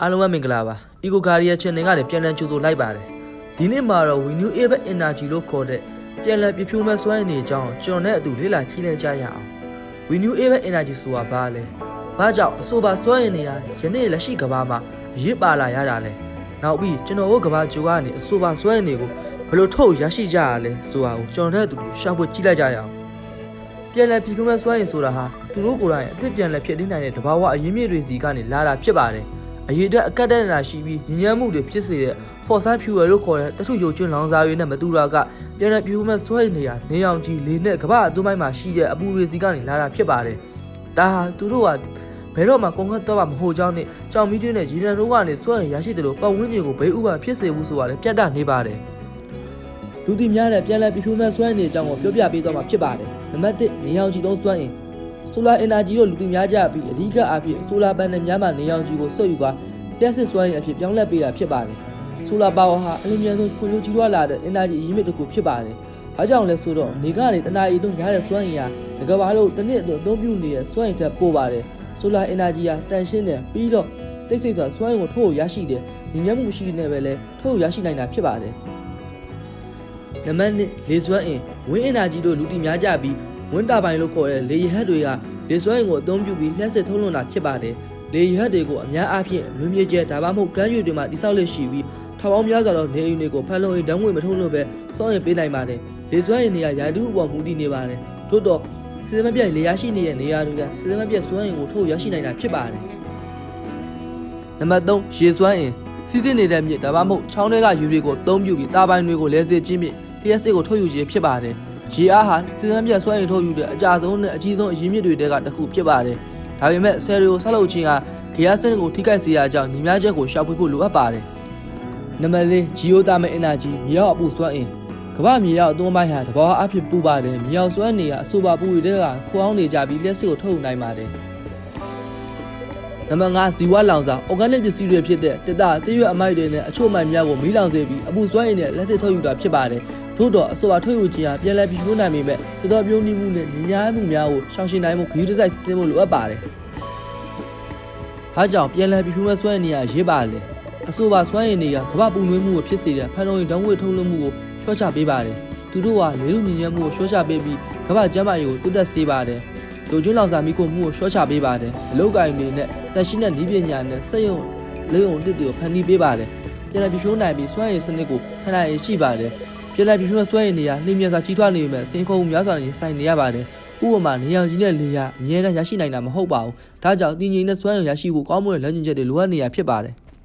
အားလုံးပဲမင်္ဂလာပါ Eco Career Channel ကနေပြန်လည်ကြိုဆိုလိုက်ပါတယ်ဒီနေ့မှာတော့ Renew Able Energy လို့ခေါ်တဲ့ပြန်လည်ပြည့်ဖြိုးမဲ့စွမ်းအင်တွေအကြောင်းကျွန်တော်နဲ့အတူလေ့လာကြည့်လိုက်ကြရအောင် Renew Able Energy ဆိုတာဘာလဲဘာကြောင့်အဆိုပါစွမ်းအင်တွေကယနေ့လက်ရှိကမ္ဘာမှာအရေးပါလာရတာလဲနောက်ပြီးကျွန်တော်တို့ကမ္ဘာဂျိုကနေအဆိုပါစွမ်းအင်တွေကိုဘယ်လိုထုတ်ရရှိကြရလဲဆိုတာကိုကျွန်တော်နဲ့အတူရှာဖွေကြည့်လိုက်ကြရအောင်ပြန်လည်ပြည်ပြမဲ့စွမ်းရည်ဆိုတာဟာသူတို့ကိုယ်တိုင်အစ်စ်ပြန်လည်ဖြစ်နေနိုင်တဲ့တဘာဝအရင်းမြစ်တွေစီကနေလာတာဖြစ်ပါတယ်။ အရေးအတွက်အကက်တက်နာရှိပြီးညဉ့်ညမ်းမှုတွေဖြစ်စေတဲ့ fossil fuel လို့ခေါ်တဲ့တထုရုပ်ကျွန်းလောင်စာတွေနဲ့မတူတာကပြန်လည်ပြည်ပြမဲ့စွမ်းရည်နေရာနေအောင်ကြီးလေးနဲ့ကမ္ဘာအသွင်းပိုင်းမှာရှိတဲ့အပူတွေစီကနေလာတာဖြစ်ပါတယ်။ဒါဟာသူတို့ကဘယ်တော့မှကုန်ခတ်တော့မှာမဟုတ်ကြောင်းနဲ့ကြောင်မီးတွင်းနဲ့ရေနံတို့ကနေစွမ်းရည်ရရှိတယ်လို့ပတ်ဝန်းကျင်ကိုဘေးဥပမာဖြစ်စေဘူးဆိုတာလည်းပြတ်တနေပါတယ်။လူသိများတဲ့ပြန်လည်ပြည့်ဖြိုးမဲ့စွမ်းအင်တွေအကြောင်းကိုပြောပြပေးသွားမှာဖြစ်ပါတယ်။နံပါတ်1နေရောင်ခြည်သုံး စွမ်းအင် Solar Energy ကိုလူသိများကြပြီးအဓိကအားဖြင့် Solar Panel များမှနေရောင်ခြည်ကိုစုပ်ယူကာလျှက်စစ်စွမ်းအင်အဖြစ်ပြောင်းလဲပေးတာဖြစ်ပါတယ်။ Solar Power ဟာအလင်းမြန်ဆုံးဖွံ့ဖြိုးကြီးထွားလာတဲ့ energy အရင်းမြစ်တစ်ခုဖြစ်ပါတယ်။အားကြောင့်လဲဆိုတော့နေကနေတနာရီတုံးရတဲ့စွမ်းအင်ဟာတကဘာလို့တစ်နှစ်အတွင်းအသုံးပြုနေတဲ့စွမ်းအင်ထက်ပိုပါတယ်။ Solar Energy ဟာတန်ရှင်းတယ်ပြီးတော့တိတ်ဆိတ်စွာစွမ်းအင်ကိုထုတ်ရရှိတယ်။ညဉ့်ညမ်းမှုမရှိတဲ့ပဲလဲထုတ်ရရှိနိုင်တာဖြစ်ပါတယ်။နံပါတ်1လေစွမ်းအင်ဝင်းအင်နာဂျီတို့လူတီများကြပြီး ဝင်းတာပိုင်လို့ခေါ်တဲ့လေရဟတ်တွေကလေစွမ်းအင်ကိုအသုံးပြုပြီးလျှက်စစ်ထုတ်လွှတ်တာဖြစ်ပါတယ်။လေရဟတ်တွေကိုအများအားဖြင့်လွင်မြေကျဲဒါမှမဟုတ်ကမ်းခြေတွေမှာတိစောက်လက်ရှိပြီးထောင်ပေါင်းများစွာသောနေအိမ်တွေကိုဖန်လုံအိမ်ဓာတ်ငွေမထုတ်လွှတ်ပဲစောင့်ရင်ပေးနိုင်ပါတယ်။လေစွမ်းအင်တွေကယာတူအပေါ်မူတည်နေပါတယ်။ထို့တော့စစ်စမပြတ်လေရရှိနေတဲ့နေရာတွေကစစ်စမပြတ်စွမ်းအင်ကိုထုတ်ရရှိနိုင်တာဖြစ်ပါတယ်။နံပါတ်3ရေစွမ်းအင်စီးစစ်နေတဲ့မြစ်ဒါမှမဟုတ်ချောင်းတွေကယူတွေကိုအသုံးပြုပြီးတာပိုင်တွေကိုလဲစေခြင်းဖြင့် TSA ကိုထုတ်ယူခြင်းဖြစ်ပါတယ်။ GR ဟာစစ်စမ်းပြတ်စွမ်းရည်ထုတ်ယူတဲ့အကြဆုံးနဲ့အကြီးဆုံးအရင်းမြစ်တွေတဲကတစ်ခုဖြစ်ပါတယ်။ဒါပေမဲ့ဆယ်ရီကိုဆက်လုပ်ခြင်းဟာဂီယာစနစ်ကိုထိခိုက်စေရကြောင်းညီမချက်ကိုရှာဖွေဖို့လိုအပ်ပါတယ်။နံပါတ်၄ Geothermal Energy မြေအောက်အပူစွမ်းအင်ကမ္ဘာမြေအောက်အသွင်းပိုင်းဟာတဘာအဖြစ်ပူပါတယ်မြေအောက်စွမ်းနေကအဆိုပါပူတွေကခိုးအောင်နေကြပြီးလက်စစ်ကိုထုတ်ယူနိုင်ပါတယ်။နံပါတ်5ဇီဝလောင်စာ organic ပစ္စည်းတွေဖြစ်တဲ့တစ်တာတရွက်အမိုက်တွေနဲ့အချို့အမိုက်များကိုမီးလောင်စေပြီးအပူစွမ်းအင်နဲ့လက်စစ်ထုတ်ယူတာဖြစ်ပါတယ်။ ထို့တော့အဆိုပါထုတ်ယူခြင်းဟာပြန်လည်ပြီးပြိုးနိုင်ပေမဲ့တော်တော်ပြုံးနှီးမှုနဲ့ညဉ့်ညားမှုများကိုရှောင်ရှင်းနိုင်မှုဂရုတစိုက်စစ်ဆေးမှုလိုအပ်ပါတယ်။ဟာကြောင့်ပြန်လည်ပြီးပြိုးမဲ့စွမ်းအင်နေရာရေးပါလေ။အဆိုပါစွမ်းအင်တွေကကမ္ဘာပူနွေးမှုကိုဖြစ်စေတဲ့ဖန်လုံရင်ဓာတ်ငွေထုတ်လွှတ်မှုကိုလျှော့ချပေးပါတယ်။သူတို့ကလေလူညဉ့်ညံ့မှုကိုလျှော့ချပေးပြီးကမ္ဘာကျန်းမာရေးကိုတိုးတက်စေပါတယ်။လူကျွန်းလောင်စာမိကိုမှုကိုလျှော့ချပေးပါတယ်။အလုပ်ကိုင်တွေနဲ့တက်ရှိတဲ့နည်းပညာနဲ့စက်ရုံလေုံတစ်တွေကိုဖန်တီးပေးပါတယ်။ပြန်လည်ပြီးပြိုးနိုင်ပြီးစွမ်းရည်စနစ်ကိုဖန်တီးရရှိပါတယ်။ ပြည်လိုက်ပြည်ပြဆွဲရင်နေရနှင်းမြတ်စွာကြီးထွားနေပေမဲ့စင်ခုံများစွာနဲ့ဆိုင်နေရပါတယ်။ဥပမာနေရောင်ကြီးနဲ့လေရအမြဲတမ်းရရှိနိုင်တာမဟုတ်ပါဘူး။ဒါကြောင့်တည်ငြိမ်တဲ့ဆွဲရင်ရရှိဖို့ကောင်းမွန်တဲ့လမ်းညွှန်ချက်တွေလိုအပ်နေရဖြစ်ပါတယ်